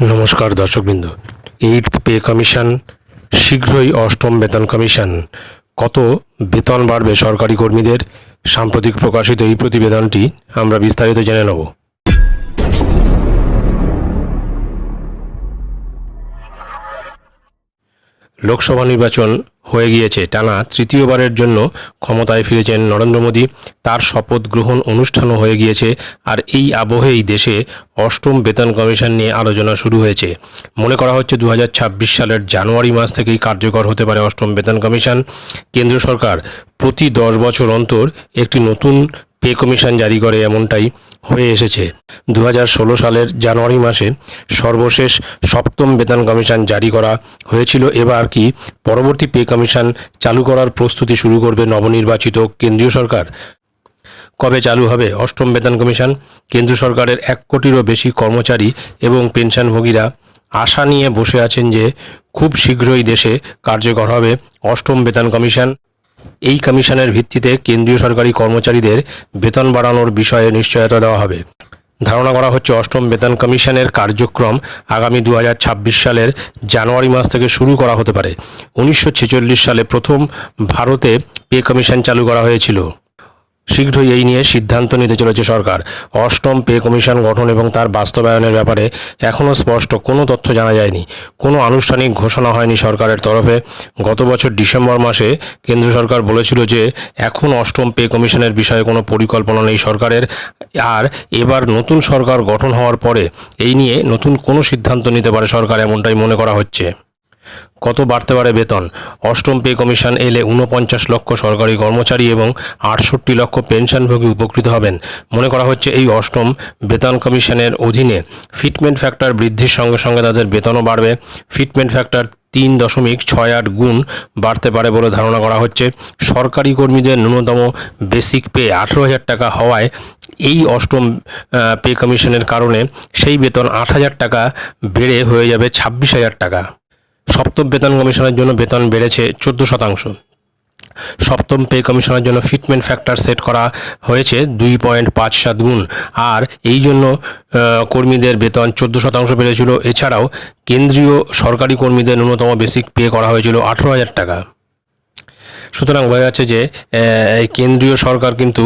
নমস্কার দর্শকবৃন্দ। Eight pay commission, শীঘ্রই অষ্টম বেতন কমিশন। কত বেতন বাড়বে সরকারি কর্মীদের? সাম্প্রতিক প্রকাশিত এই প্রতিবেদনটি আমরা বিস্তারিত জেনে নেব। লোকসভা নির্বাচন হয়ে গিয়েছে। টানা তৃতীয়বারের জন্য ক্ষমতায় ফিরেছেন নরেন্দ্র মোদী। তার শপথ গ্রহণ অনুষ্ঠানও হয়ে গিয়েছে আর এই আবহেই দেশে অষ্টম বেতন কমিশন নিয়ে আলোচনা শুরু হয়েছে। মনে করা হচ্ছে দু হাজার ছাব্বিশ সালের জানুয়ারি মাস থেকেই কার্যকর হতে পারে অষ্টম বেতন কমিশন। কেন্দ্র সরকার প্রতি দশ বছর অন্তর একটি নতুন পে কমিশন জারি করে এমনটাই হয়ে এসেছে। দু হাজার ষোলো সালের জানুয়ারি মাসে সর্বশেষ সপ্তম বেতন কমিশন জারি করা হয়েছিল। এবার কি পরবর্তী পে কমিশন চালু করার প্রস্তুতি শুরু করবে নবনির্বাচিত কেন্দ্রীয় সরকার? কবে চালু হবে অষ্টম বেতন কমিশন? কেন্দ্র সরকারের এক কোটিরও বেশি কর্মচারী এবং পেনশনভোগীরা আশা নিয়ে বসে আছেন যে খুব শীঘ্রই দেশে কার্যকর হবে অষ্টম বেতন কমিশন। এই কমিশনের ভিত্তিতে কেন্দ্রীয় সরকারি কর্মচারীদের বেতন বাড়ানোর বিষয়ে নিশ্চয়তা দেওয়া হবে। ধারণা করা হচ্ছে অষ্টম বেতন কমিশনের কার্যক্রম আগামী দু হাজার ছাব্বিশ সালের জানুয়ারি মাস থেকে শুরু করা হতে পারে। উনিশশো ছেচল্লিশ সালে প্রথম ভারতে পে কমিশন চালু করা হয়েছিল। শীঘ্রই এই নিয়ে সিদ্ধান্ত নিতে চলেছে সরকার। অষ্টম পে কমিশন গঠন এবং তার বাস্তবায়নের ব্যাপারে এখনও স্পষ্ট কোনো তথ্য জানা যায়নি। কোনো আনুষ্ঠানিক ঘোষণা হয়নি সরকারের তরফে। গত বছর ডিসেম্বর মাসে কেন্দ্র সরকার বলেছিল যে এখন অষ্টম পে কমিশনের বিষয়ে কোনো পরিকল্পনা নেই সরকারের। আর এবার নতুন সরকার গঠন হওয়ার পরে এই নিয়ে নতুন কোনো সিদ্ধান্ত নিতে পারে সরকার এমনটাই মনে করা হচ্ছে। কত বাড়তে পারে বেতন? অষ্টম পে কমিশন এলে উনপঞ্চাশ লক্ষ সরকারি কর্মচারী এবং আটষট্টি লক্ষ পেনশনভোগী উপকৃত হবেন। মনে করা হচ্ছে এই অষ্টম বেতন কমিশনের অধীনে ফিটমেন্ট ফ্যাক্টর বৃদ্ধির সঙ্গে সঙ্গে তাদের বেতনও বাড়বে। ফিটমেন্ট ফ্যাক্টর তিন দশমিক ছয় আট গুণ বাড়তে পারে বলে ধারণা করা হচ্ছে। সরকারি কর্মীদের ন্যূনতম বেসিক পে আঠেরো হাজার টাকা হওয়ায় এই অষ্টম পে কমিশনের কারণে সেই বেতন আট হাজার টাকা বেড়ে হয়ে যাবে ছাব্বিশ হাজার টাকা। সপ্তম বেতন কমিশনের জন্য বেতন বেড়েছে চোদ্দ শতাংশ। সপ্তম পে কমিশনের জন্য ফিটমেন্ট ফ্যাক্টর সেট করা হয়েছে দুই পয়েন্ট পাঁচ সাত গুণ। আর এই জন্য কর্মীদের বেতন চোদ্দ শতাংশ বেড়েছিল। এছাড়াও কেন্দ্রীয় সরকারি কর্মীদের ন্যূনতম বেসিক পে করা হয়েছিল আঠেরো হাজার টাকা। সুতরাং বোঝা যাচ্ছে যে কেন্দ্রীয় সরকার কিন্তু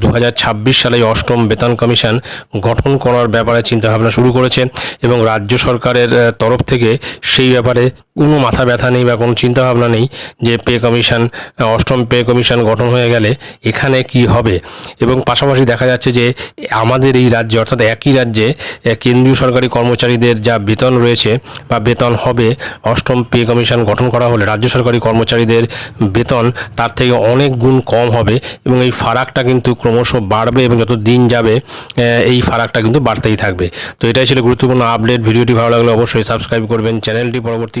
দু হাজার ছাব্বিশ সালে অষ্টম বেতন কমিশন গঠন করার ব্যাপারে চিন্তাভাবনা শুরু করেছে এবং রাজ্য সরকারের তরফ থেকে সেই ব্যাপারে কোনো মাথা ব্যথা নেই বা কোনো চিন্তাভাবনা নেই যে পে কমিশন, অষ্টম পে কমিশন গঠন হয়ে গেলে এখানে কি হবে? এবং পাশাপাশি দেখা যাচ্ছে যে আমাদের এই রাজ্যে, অর্থাৎ একই রাজ্যে কেন্দ্রীয় সরকারি কর্মচারীদের যা বেতন রয়েছে বা বেতন হবে, অষ্টম পে কমিশন গঠন করা হলে রাজ্য সরকারি কর্মচারীদের বেতন তার থেকে অনেক গুণ কম হবে এবং এই ফারাকটা কিন্তু ক্রমশ বাড়বে এবং যত দিন যাবে এই ফারাকটা কিন্তু বাড়তেই থাকবে। তো এটাই ছিল গুরুত্বপূর্ণ আপডেট। ভিডিওটি ভালো লাগলে অবশ্যই সাবস্ক্রাইব করবেন। চ্যানেলটি পরবর্তী